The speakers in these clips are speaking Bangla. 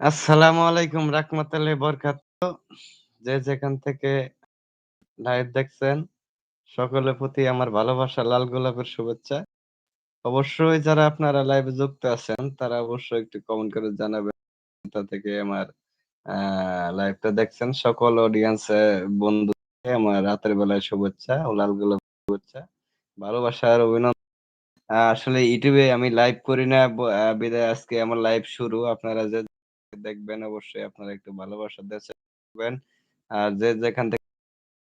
আসসালামু আলাইকুম রাহমাতুল্লাহি বরকাতুহু। যে যেখান থেকে লাইভ দেখছেন, সকলের প্রতি আমার ভালোবাসা লাল গোলাপের শুভেচ্ছা। অবশ্যই যারা আপনারা লাইভে যুক্ত আছেন, তারা অবশ্যই একটু কমেন্ট করে জানাবেন তা থেকে আমার লাইভটা দেখছেন। সকল অডিয়েন্স এ বন্ধুকে আমার রাতের বেলায় শুভেচ্ছা ও লাল গোলাপের শুভেচ্ছা। ভালোবাসা আর অভিনন্দন। আসলে ইউটিউবে আমি লাইভ করি না ব আ আজকে আমার লাইভ শুরু। আপনারা যে দেখবেন অবশ্যই আপনারা একটু ভালোবাসা করবেন। আর যে যেখান থেকে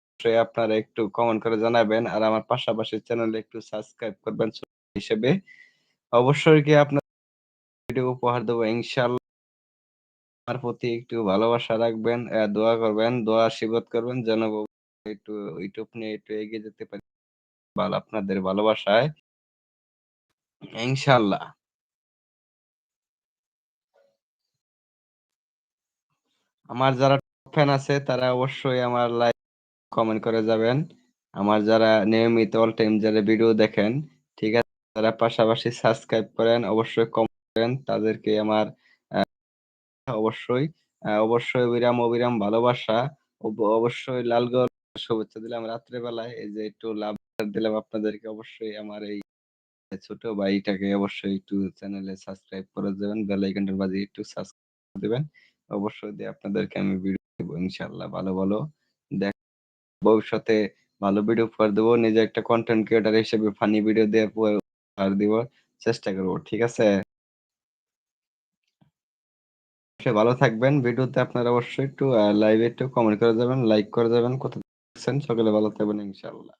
অবশ্যই আপনারা একটু কমেন্ট করে জানাবেন। আর আমার পাশাপাশি চ্যানেলে একটু সাবস্ক্রাইব করবেন হিসেবে। অবশ্যই কি আপনার ভিডিও উপহার দেবো ইনশাআল্লাহ। আমার প্রতি একটু ভালোবাসা রাখবেন, দোয়া করবেন, দোয়া আশীর্বাদ করবেন যেন একটু YouTube নিয়ে একটু এগিয়ে যেতে পারি। আপনাদের ভালোবাসায়। ইনশাআল্লাহ। আমার যারা ফ্যান আছে তারা অবশ্যই আমার লাইভ কমেন্ট করে যাবেন। আমার যারা নিয়মিত অল টাইম যারা ভিডিও দেখেন, ঠিক আছে? তারা পাশাপাশি সাবস্ক্রাইব করেন, অবশ্যই কমেন্ট করেন। তাদেরকে আমার অবশ্যই, অবশ্যই অবিরাম, অবিরাম ভালোবাসা। অবশ্যই লাল গোলাপের শুভেচ্ছা দিলাম রাত্রে বেলায়। এই যে একটু লাভ দিলাম আপনাদেরকে অবশ্যই আমার এই ছোট ভাইটাকে অবশ্যই একটু চ্যানেলে সাবস্ক্রাইব করে দিবেন। বেল আইকনটা বাজিয়ে একটু সাবস্ক্রাইব করে দিবেন। অবশ্যই দিয়ে আপনাদেরকে আমি ভিডিও দেব ইনশাআল্লাহ ভালো, ভালো। দেখ ভবিষ্যতে ভালো ভিডিও উপহার দেব। নিজে একটা কন্টেন্ট ক্রিয়েটর হিসেবে ফানি ভিডিও দিয়ে উপহার দিব। চেষ্টা করব। ঠিক আছে? ভালো থাকবেন। ভিডিওতে আপনারা অবশ্যই একটু লাইভে একটু কমেন্ট করে যাবেন, লাইক করে যাবেন। কোথা থেকে দেখছেন সকলে ভালো থাকবেন ইনশাআল্লাহ।